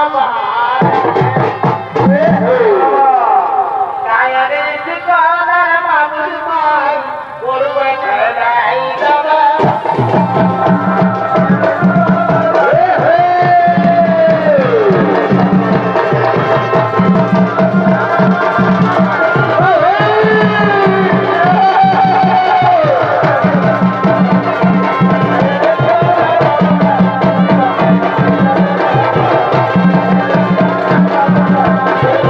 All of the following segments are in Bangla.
বাবা হরি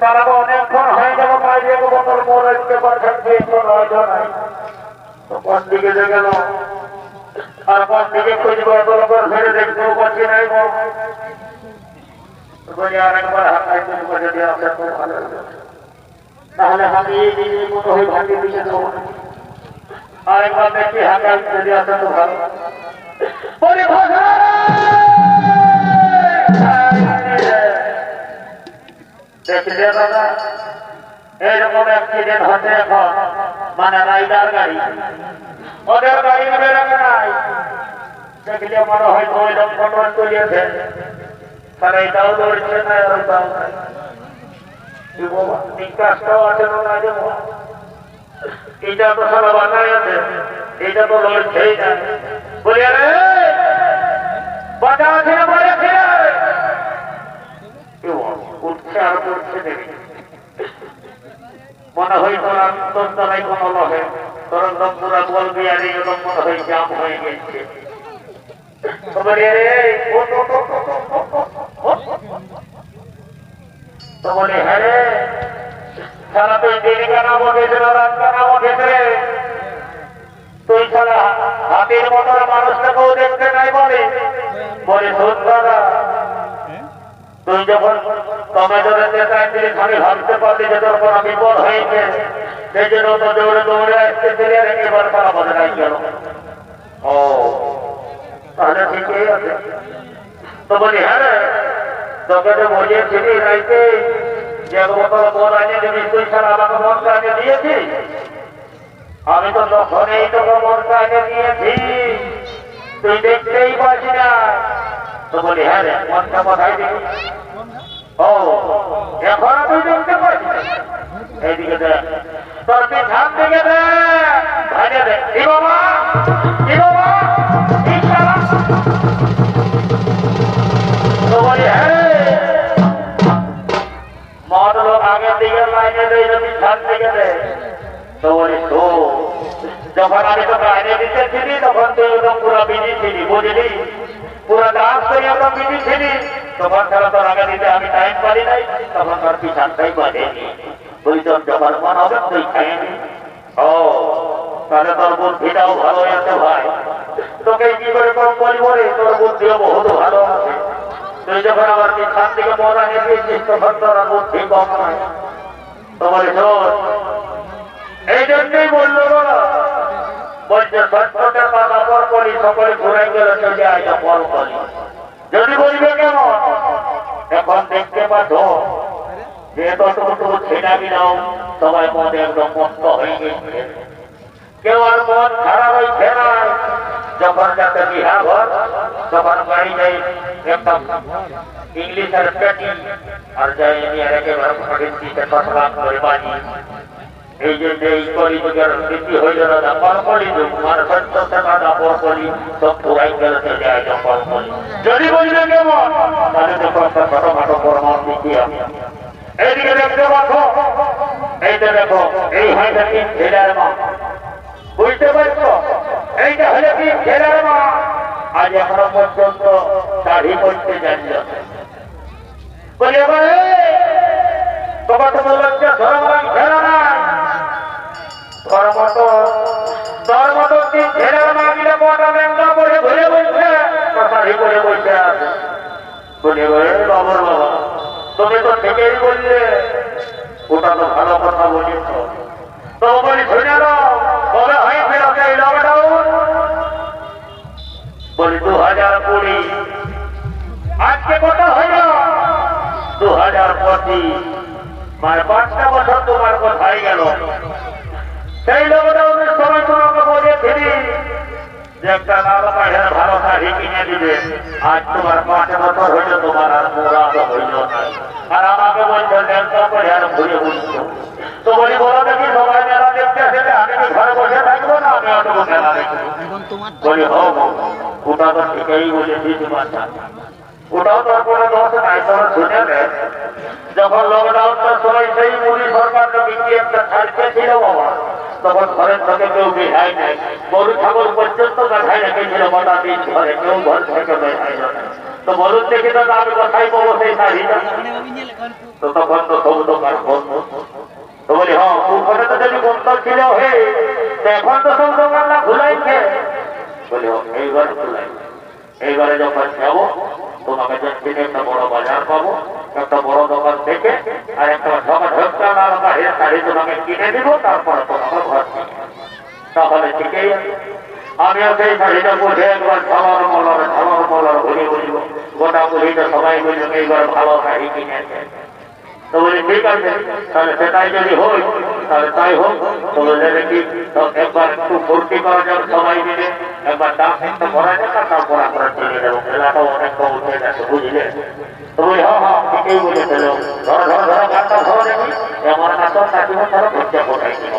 তারা অনেকক্ষণ হয়ে দিয়ে কোনো আয়োজন নাই দিকে যে গেল, আর দিকে খুঁজবো তোর ফেলে দেখতেও পাচ্ছি নাই তো ভালো। তাহলে আমি এই দিনে মনে হয় ভাগে দিয়ে দেবো আর একবার দেখি হাতায় যদি আসে তো ভালো। বলি এইরকম অ্যাক্সিডেন্ট হচ্ছে এখন মানে রাইডার গাড়ি ওদের গাড়ি নাই দেখলে মনে হয় ওই লোক কন্ট্রোল চলিয়েছে তারা এটাও না আছে এইটা তো সারা বানাই আছে তো লড়ছেই না বাঁচা আছে উঠছে আর পড়ছে দেখি মনে হয় তোর আন্তর্তলায় কোনো লহে তোর একদম পুরা বলবি আর এরকম মনে হয় জাম হয়ে গেছে তোমারে ও তো তো তো তো তো তো তো বলে হ্যাঁ সারা তুই দিন কেন বসেছে না রাত কেন বসেছে তুই সারা হাতির মতন মানুষটাকেও দেখতে নাই বলে বলে দাদা তুই যখন খালি ভাবতে পারলি যে তোর কোনো বিপদ হয়েছে সেই জন্য তো দৌড়ে দৌড়ে আসতে আর এবার তারা বদলাই গেল ও, তাহলে ঠিকই আছে? তো বলি হ্যাঁ তোকে তো বুঝিয়েছিলি রাইতে যে বোতল মদ আনে দিবি? তুই ছাড়া আমাকে মনটা আনে দিয়েছি। আমি তো তখনই তোকে মনটা আনে দিয়েছি। তুই দেখতেই পাচ্ছি না। তো বলি হ্যাঁ রে, মনটা কোথায় দিবি ও, এখন তুই দেখতে পাচ্ছি এইদিকে দেখ তোর পিছান দিকে দে ভাজে দে। কি বাবা? কি বাবা? তো বলি হ্যাঁ রে। মদ লোক আগের দিকে লাইনে দে যখন আমি তোকে আইনে দিতেছিলি তখন তুই পুরো বিজি ছিলি, বুঝলি? পুরো ডান্স করে একদম বিজি ছিলি তোমার ছাড়া তোর আগে দিতে আমি টাইম পারি নাই, তখন তোর যখন মন হবে, তুই খাইনি ও, তাহলে তোর বুদ্ধিটাও ভালো আছে ভাই। তোকে কি করে কম বলব তোর বুদ্ধিও বহুত ভালো আছে। তুই যখন আমার থেকে মজা নিয়ে দিয়েছিস, তখন তোর বুদ্ধি কম নয়। তোমার এই জন্যই বলল বাবা বলছে, সত্যটা করি যদি বলবে কেমন এখন দেখতে পাচ্ছ, যে ততটুকু ছেড়াবি নাও, সবাই মনে একদম মুক্ত হয়ে গেছে। কেউ আর মন খারাপ ওই ফেরায় যখন যাতে বিহা ঘর, তখন বাড়ি যাই ইংলিশের পেটি, আর যাই নিয়ে একেবারে হিন্দিতে ফসলাম করে বাড়ি এই যে মানে আয় পর কলি যদি এইদিকে দেখতে পাচ্ছ এইটা দেখো এই হয়তো কি ছেলের মা বুঝতে পারছ এইটা হলে কি ছেলের মা আজ এখনও পর্যন্ত দাড়ি করতে বলে এবারে তোমার লজ্জা ধর্ম ফেরা না তোর মতো তোর কি ছেলের মা মোটা লেঙ্গা পরে ঘুরে বলছে দাড়ি করে বসে আছে। বলে বলে বাবর বাবা, তুমি তো ঠিকই বললে। ওটা তো ভালো কথা বলিস তো বলি শুনে নাও কবে হয়েছিল সেই লকডাউন বলি দু হাজার কুড়ি। আজকে পাঁচটা বছর তোমার কোথায় গেল? সেই লকডাউনের সময় তোমাকে বলেছিলি যে একটা লাল পাড়ের ভালো শাড়ি কিনে দিবে, আজ সবাই কোনো দোষ যখন লকডাউনটার সময় সেই মুড়ি সরকার একটা ছাড়তে ছিল বাবা তখন ঘরের থেকে কেউ বেহাই নাই। গরু ছাগল পর্যন্ত গাঠাই রেখেছিল মোটা দিন ঘরে কেউ ঘর থেকে বেহাই না। তো বলুন দেখি তো আমি কোথায় পাবো সেই শাড়িটা তো তখন তো সব দোকান বন্ধ তো বলি হ্যাঁ তো যদি বন্ধ ছিল, হে এখন তো সব বলি হ্যাঁ এইবার খুলাই এইবারে যখন যাব, তোমাকে দক্ষিণে একটা বড় বাজার পাবো। একটা বড় দোকান থেকে আর একটা ঢকা ঢকা লাল বাহির শাড়ি তোমাকে কিনে দিব তারপর তোমাকে ঘর তাহলে ঠিকই। আমিও সেই শাড়িটা বুঝে একবার খাবার মলার খাবার মলার ঘুরে বুঝব গোটা বুঝিটা সবাই বুঝবে এইবার ভালো শাড়ি বলি, ঠিক আছে, তাহলে সেটাই যদি হয়, তাহলে তাই হোক। একবার একটু ফুর্তি করা যাবে সবাই মিলে। একবার করা আর তারপর আমরা চলে যাব খেলাটাও অনেকটা উঠে গেছে, বুঝলে? তো বলি হ্যাঁ হ্যাঁ ঠিকই বুঝে ফেলো ধরো ধরো ধরো গানটা ধরো দেখি আমার নাচন কাকিমা ধরো ভুজা কোথায় দিব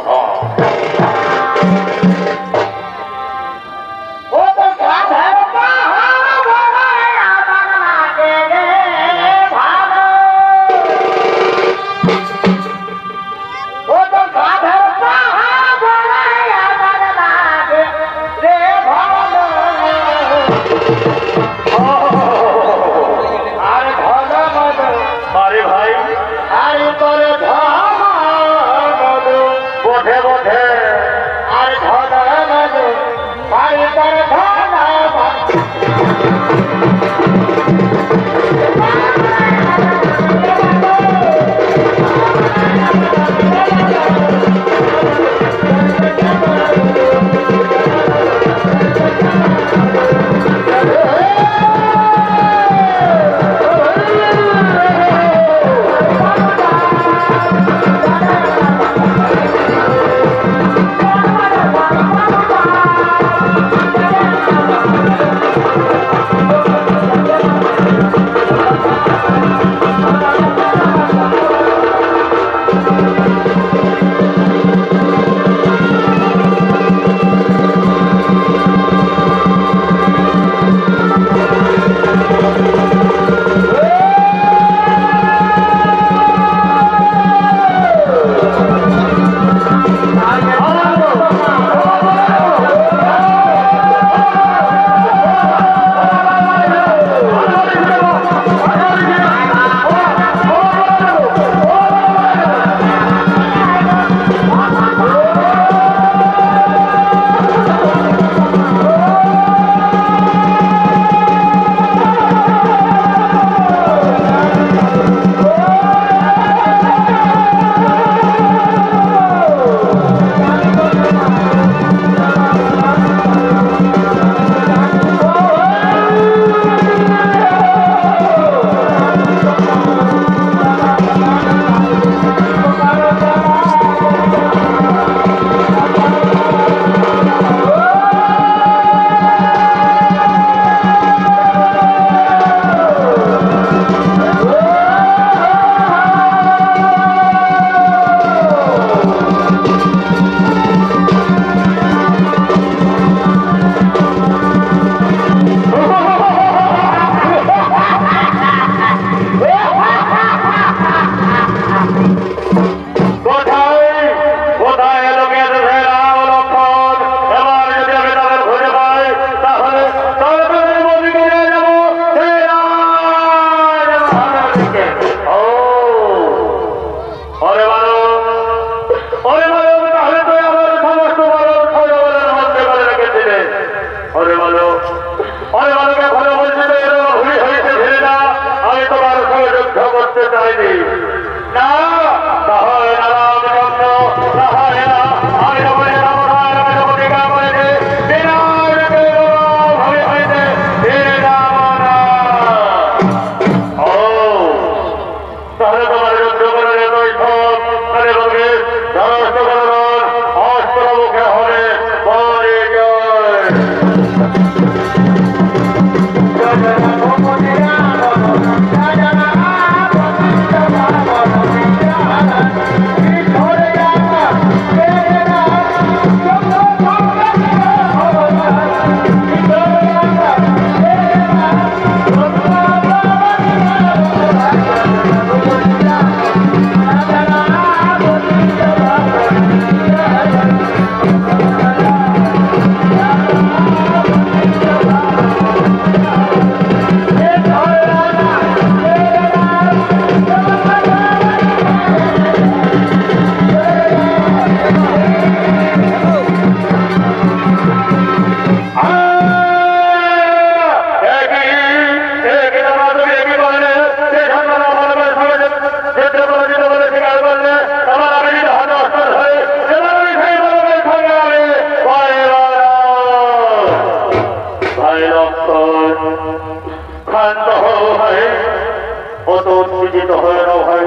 উত্তেজিত হয়ে না ভাই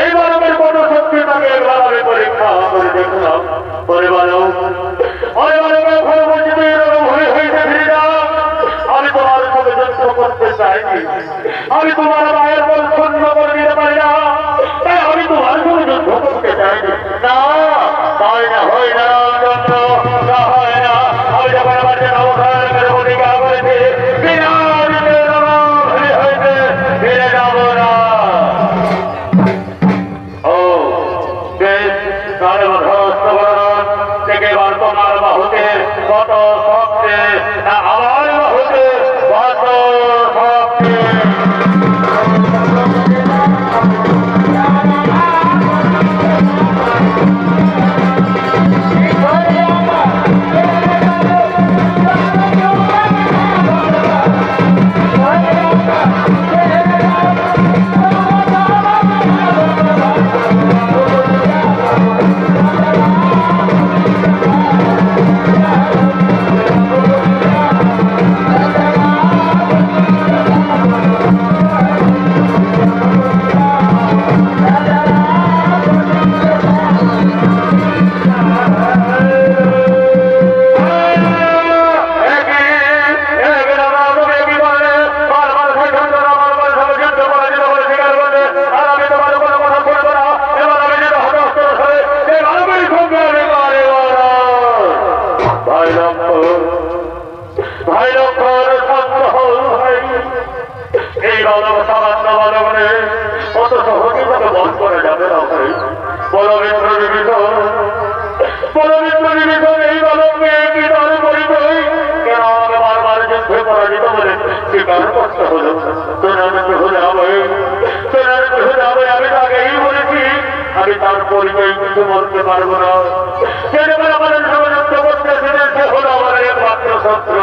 এই মানবের কোন শক্তি তাকে আমি পরীক্ষা করে দেখলাম। পরে হয়ে আমি তোমার সাথে যুদ্ধ করতে চাইনি। আমি তোমার মায়ের বল শূন্য করে পারি না। তাই আমি তোমার সাথে যুদ্ধ করতে চাইনি। না, তাই না, হয় না। ভাই লক্ষণ সত্য হল ভাই এই বালক সামান্য বালকনে অত সহজে তাকে বধ করা যাবে না ভাই বলমিত্র জীবিত বলমিত্র জীবিত এই বালককে কি তার পরিচয় কেন আমাকে বারবার যুদ্ধে পরাজিত বলে স্বীকার করতে হলো তোনার হলে হবে তোনার হলে হবে আমি তাকে এই বলেছি আমি তার পরিচয় কিছু বলতে পারব না। কেন আমাদের সমাজত্ব করতে সে হলো আমার একমাত্র শত্রু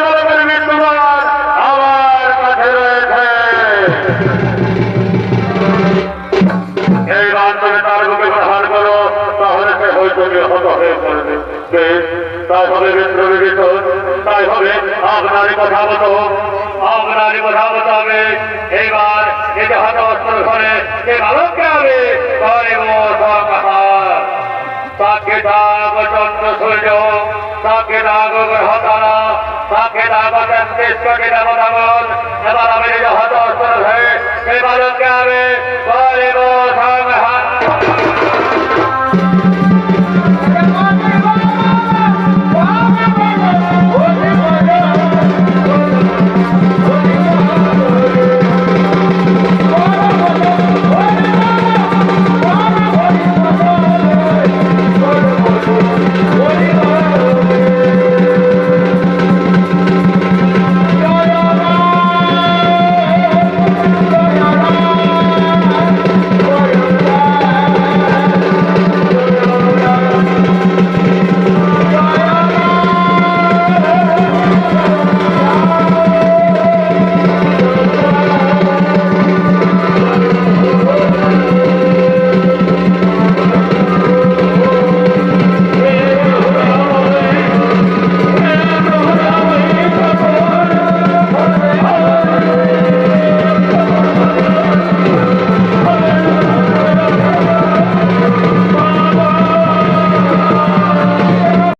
তাই হবে বিদ্র তাই হবে কথা মতো আপনারই কথা মতো হবে এইবার এটা হাত অস্ত্র ধরে এ বালককে হবে তাকে দাগ চন্দ্র সূর্য তাকে দাগ গ্রহ তারা তাকে এবার আমি হাত অস্ত্র ধরে এই বালককে